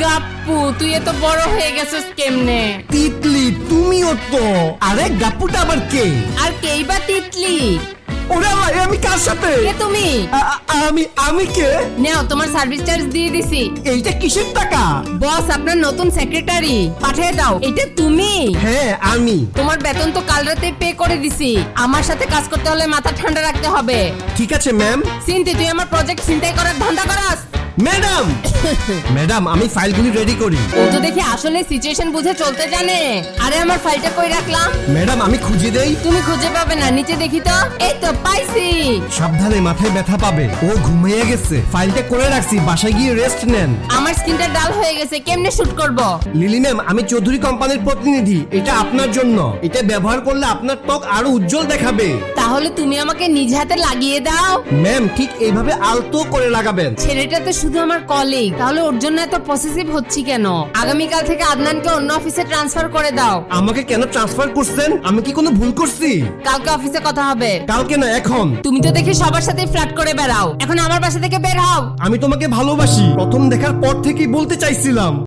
গাপ্পু তুই এত বড় হয়ে গেছিস কেমনে? তিতলি তুমিও তো। আরে গাপ্পুটা আবার কে? আর কেই বা তিতলি? ওরে আমি কার সাথে? কে তুমি? আ- আ- আমি আমি কে? নাও তোমার সার্ভিস চার্জ দিয়ে দিছি। এইটা কিসের টাকা? বস আপনার নতুন সেক্রেটারি পাঠিয়ে দাও এটা তুমি। হ্যাঁ আমি। তোমার বেতন তো কাল রাতে পে করে দিছি। আমার সাথে কাজ করতে হলে মাথা ঠান্ডা রাখতে হবে। ঠিক আছে ম্যাম সিনতি তুই আমার প্রজেক্ট চিন্তাই করার ধান্দা করাস? ম্যাডাম! ম্যাডাম আমি ফাইলগুলি রেডি করি। ও তো দেখি আসলে সিচুয়েশন বুঝে চলতে জানে। আরে আমার ফাইলটা কই রাখলাম? ম্যাডাম আমি খুঁজে দেই। তুমি খুঁজে পাবে না নিচে দেখি তো। এই তো পাইছি। সাবধানে মাথায় ব্যথা পাবে। ও ঘুমিয়ে গেছে। ফাইলটা করে রাখছি বাসায় গিয়ে রেস্ট নেন। আমার স্কিনটা ডাল হয়ে গেছে কেমনে শুট করব? লিলি ম্যাম আমি চৌধুরী কোম্পানির প্রতিনিধি। এটা আপনার জন্য। এটা ব্যবহার করলে আপনার ত্বক আরও উজ্জ্বল দেখাবে। তাহলে তুমি আমাকে নিজ হাতে লাগিয়ে দাও। ম্যাম ঠিক এইভাবে আলতো করে লাগাবেন। ছেলেটা তো শুধু আমার কলিগ তাহলে ওর জন্য এত পসেসিভ হচ্ছি কেন? আগামীকাল থেকে আদনানকে অন্য অফিসে ট্রান্সফার করে দাও। আমাকে কেন ট্রান্সফার করছেন? আমি কি কোনো ভুল করছি? কালকে অফিসে কথা হবে। কালকে না এখন। তুমি তো দেখি সবার সাথে ফ্ল্যাট করে বেড়াও। এখন আমার বাসা থেকে বের হও। আমি তোমাকে ভালোবাসি। প্রথম দেখার পর থেকেই বলতে চাইছিলাম।